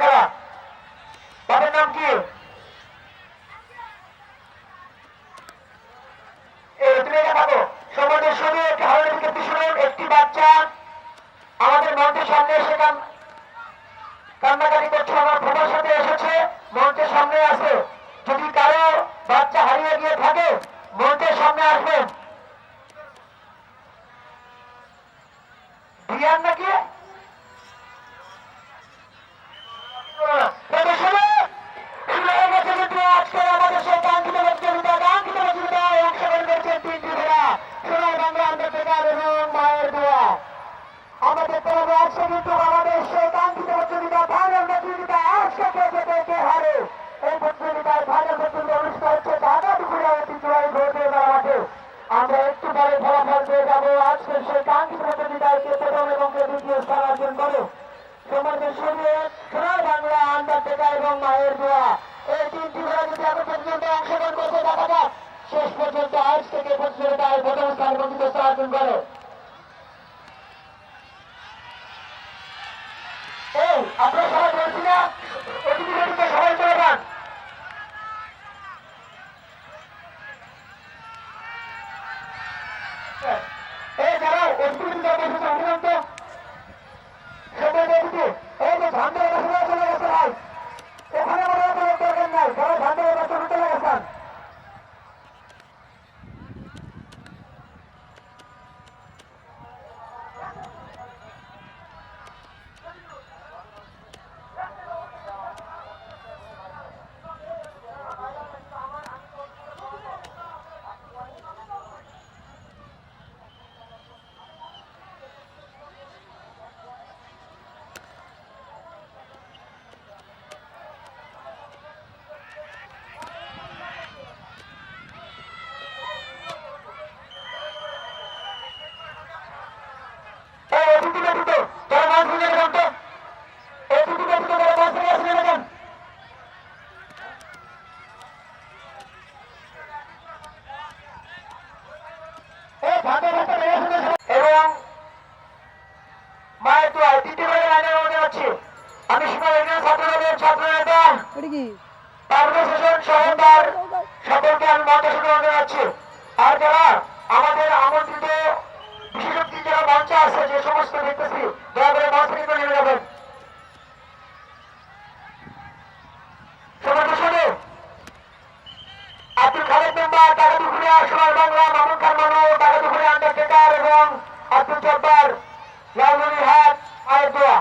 খেলা তাদের নাম কি? সমাজের শুরু একটি হাওড়া বিজ্ঞপ্তি শুনুন একটি বাচ্চা। আমাদের মঞ্চের সামনে এসে কান্নাকাটি করছে, আমার ফোটার সাথে এসেছে, মঞ্চের সামনে আছে। যদি কারও বাচ্চা হারিয়ে গিয়ে থাকে, মঞ্চের সামনে আসবেন। বিয়ার নাকি? দুপুরে ভোটে আমরা একটু পরে ফলাফল পেয়ে যাব। আজকের সেই কাঙ্ক্ষিত এবং কে দ্বিতীয় স্থান অর্জন সমাজের বাংলা আন্ডারটেকার এবং মায়ের দোয়া। এই তিনটি যদি পর্যন্ত অংশগ্রহণ করতে দেখা যাক শেষ পর্যন্ত আজ থেকে প্রতিযোগিতায় প্রথম স্থান অর্জন যারা অতিথি বাড়িতে বসেছে অভিনন্দ এই ধাপে ধাপে নিয়ে এবং মায়ের দোয়া দ্বিতীয়বারে লাইনে হচ্ছে আমি শিক্ষা ইউনিয়ন ছাত্রদলের ছাত্র নেতা পারভেজ হোসেন সহকার সকলকে আমি মঞ্চে শুরু যাচ্ছি আর যারা আমাদের আমন্ত্রিত বিশেষজ্ঞ যারা মঞ্চে আছে যে সমস্ত দেখতেছি দয়া করে মঞ্চ থেকে নেমে যাবেন। আব্দুল টাকা দুপুরে সোনার বাংলা মামুন খান মানু টাকা দুপুরে আন্ডারটেকার এবং আব্দুল জব্বার লালমনির হাট আয়ের দোয়া।